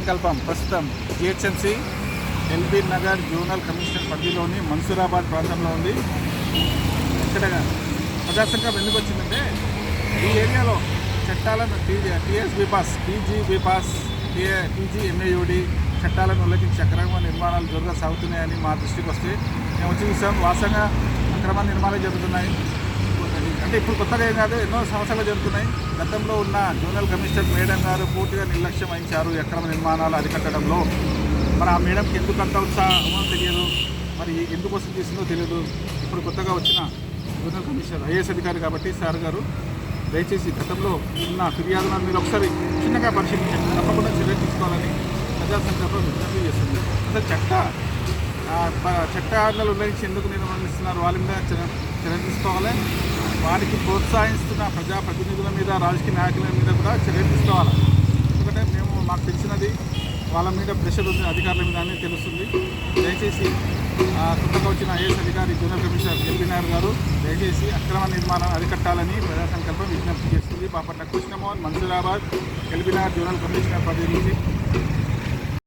సంకల్పం ప్రస్తుతం GHMC LB Nagar zonal commissioner పరిధిలోని మన్సూరాబాద్ ప్రాంతంలో ఉంది. ఇక్కడ ప్రజా సంకల్పం ఎందుకు వచ్చిందంటే ఈ ఏరియాలో చట్టాలను TSB pass TGB pass TA TGMAUD చట్టాలను ఉల్లంఘించి అక్రమ నిర్మాణాలు జోరుగా సాగుతున్నాయని మా దృష్టికి వస్తే మేము వచ్చి చూసాం. వాస్తవంగా అక్రమ నిర్మాణాలు జరుగుతున్నాయి. అంటే ఇప్పుడు కొత్తగా ఏం కాదు ఎన్నో సంవత్సరాలు జరుగుతున్నాయి. గతంలో ఉన్న జోనల్ కమిషనర్ మేడం గారు పూర్తిగా నిర్లక్ష్యం వహించారు ఎక్కడ అక్రమ నిర్మాణాలు అరికట్టడంలో. మరి ఆ మేడంకి ఎందుకు అంత ఉత్సాహమో తెలియదు. మరి ఎందుకోసం వస్తుంది చేసిందో తెలియదు. ఇప్పుడు కొత్తగా వచ్చిన జోనల్ కమిషనర్ ఐఏఎస్ అధికారి కాబట్టి సార్ గారు దయచేసి గతంలో ఉన్న ఫిర్యాదులను మీరు ఒకసారి చిన్నగా పరిశీలించండి. తప్పకుండా చర్యలు తీసుకోవాలని ప్రజా విజ్ఞప్తి చేస్తుంది. అసలు చట్ట ఆ, ప- చట్టాలను ఉల్లంఘించి ఎందుకు నిర్వహిస్తున్నారు వాళ్ళ మీద చర్య- తీసుకోవాలి. వారికి ప్రోత్సహిస్తున్న ప్రజాప్రతినిధుల మీద రాజకీయ నాయకుల మీద కూడా చర్యలు తీసుకోవాలి. ఎందుకంటే మేము మాకు తెలిసినది వాళ్ళ మీద ప్రెషర్ ఉంది అధికారుల మీద అని తెలుస్తుంది. దయచేసి కొత్తగా వచ్చిన ఐఏఎస్ అధికారి జూనియర్ కమిషనర్ ఎల్బీ నాయర్ గారు దయచేసి అక్రమ నిర్మాణం అరికట్టాలని ప్రజా సంకల్పం విజ్ఞప్తి చేస్తుంది. Bapatla Krishnamohan Mansoorabad LB Nagar junior commissioner పరిధి నుంచి